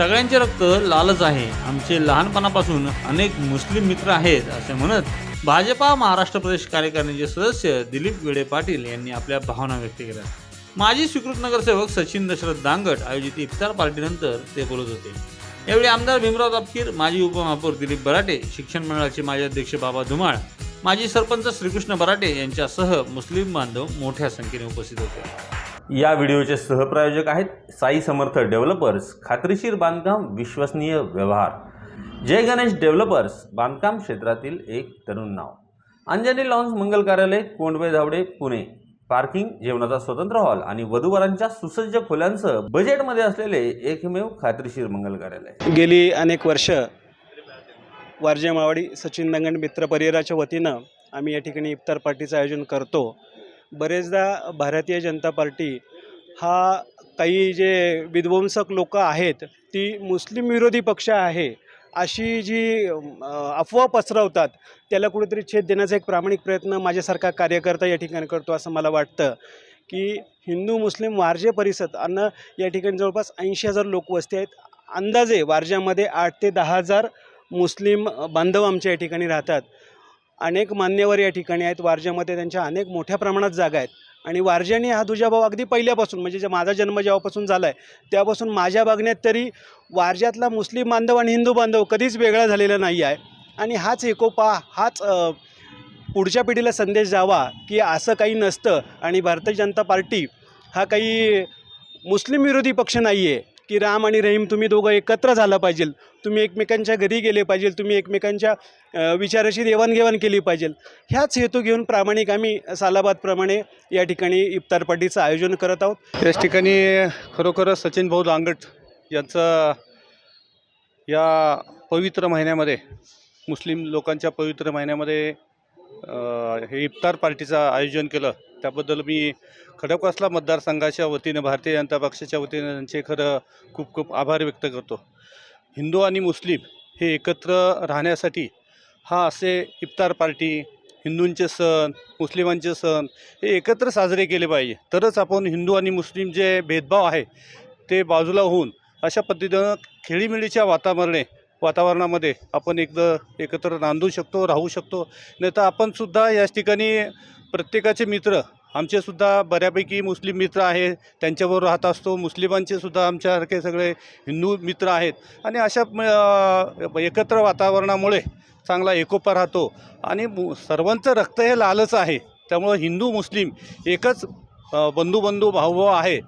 सगळ्यांचे रक्त लालच आहे. आमचे लहानपणापासून अनेक मुस्लिम मित्र आहेत असे म्हणत भाजपा महाराष्ट्र प्रदेश कार्यकारिणीचे सदस्य दिलीप वेडे पाटील यांनी आपल्या भावना व्यक्त केल्या. माजी स्वीकृत नगरसेवक सचिन दशरथ दांगट आयोजित इफ्तार पार्टीनंतर ते बोलत होते. यावेळी आमदार भीमराव तापकीर माजी उपमहापौर दिलीप बराटे शिक्षण मंडळाचे माजी अध्यक्ष बाबा धुमाळ माजी सरपंच श्रीकृष्ण बराटे यांच्यासह मुस्लिम बांधव मोठ्या संख्येने उपस्थित होते. या व्हिडिओचे सहप्रायोजक आहेत साई समर्थ डेव्हलपर्स खात्रीशीर बांधकाम विश्वसनीय व्यवहार. जय गणेश डेव्हलपर्स बांधकाम क्षेत्रातील एक तरुण नाव. अंजनी लॉन्स मंगल कार्यालय कोंडवे धावडे पुणे. पार्किंग जेवणाचा स्वतंत्र हॉल आणि वधूवरांच्या सुसज्ज खोल्यांसह बजेटमध्ये असलेले एकमेव खात्रीशीर मंगल कार्यालय. गेली अनेक वर्ष वारजे मावाडी सचिन दंगण मित्र परिवाराच्या वतीनं आम्ही या ठिकाणी इफ्तार पार्टीचं आयोजन करतो. बरेचदा भारतीय जनता पार्टी हा काही जे विध्वंसक लोक आहेत ती मुस्लिम विरोधी पक्ष आहे अशी जी अफवा पसरवतात त्याला कुठेतरी छेद देण्याचा एक प्रामाणिक प्रयत्न माझ्यासारखा कार्यकर्ता या ठिकाणी करतो असं मला वाटतं की हिंदू मुस्लिम वारजे परिसर अन्न या ठिकाणी जवळपास ऐंशी हजार लोकवस्ती आहेत. अंदाजे वारज्यामध्ये आठ ते दहा हजार मुस्लिम बांधव आमच्या या ठिकाणी राहतात. अनेक मान्यवर या ठिकाणी आहेत. वारज्यामध्ये त्यांच्या अनेक मोठ्या प्रमाणात जागा आहेत. आणि वारज्याने हा दुजाभाव अगदी पहिल्यापासून म्हणजे जे माझा जन्म जेव्हापासून झाला आहे त्यापासून माझ्या बघण्यात तरी वारज्यातला मुस्लिम बांधव आणि हिंदू बांधव कधीच वेगळा झालेला नाही आहे. आणि हाच एकोपा हाच पुढच्या पिढीला संदेश जावा की असं काही नसतं. आणि भारतीय जनता पार्टी हा काही मुस्लिम विरोधी पक्ष नाही आहे की राम आणि रहीम तुम्ही दोघं एकत्र झालं पाहिजे. तुम्ही एकमेकांच्या घरी गेले पाहिजे. तुम्ही एकमेकांच्या विचाराशी देवाणघेवाण केली पाहिजे. ह्याच हेतू घेऊन प्रामाणिक आम्ही सालाबादप्रमाणे या ठिकाणी इफ्तार पार्टीचं आयोजन करत आहोत. याच ठिकाणी खरोखरच सचिन भाऊ लांगट यांचं या पवित्र महिन्यामध्ये मुस्लिम लोकांच्या पवित्र महिन्यामध्ये हे इफ्तार पार्टीचं आयोजन केलं. त्याबद्दल मी खडकवासला मतदारसंघाच्या वतीनं भारतीय जनता पक्षाच्या वतीनं त्यांचे खरं खूप खूप आभार व्यक्त करतो. हिंदू आणि मुस्लिम हे एकत्र राहण्यासाठी हा असे इफ्तार पार्टी हिंदूंचे सण मुस्लिमांचे सण हे एकत्र साजरे केले पाहिजे. तरच आपण हिंदू आणि मुस्लिम जे भेदभाव आहे ते बाजूला होऊन अशा पद्धतीनं खेळीमेळीच्या वातावरणे वातावरणामध्ये आपण एकदा एकत्र नांदू शकतो राहू शकतो. नाही तर आपणसुद्धा याच ठिकाणी प्रत्येकाचे मित्र आमचेसुद्धा बऱ्यापैकी मुस्लिम मित्र आहे त्यांच्याबरोबर राहत असतो. मुस्लिमांचेसुद्धा आमच्यासारखे सगळे हिंदू मित्र आहेत. आणि अशा एकत्र वातावरणामुळे चांगला एकोपा राहतो. आणि सर्वांचं रक्त हे लालच आहे. त्यामुळं हिंदू मुस्लिम एकच बंधू बंधू भाऊभाऊ आहे.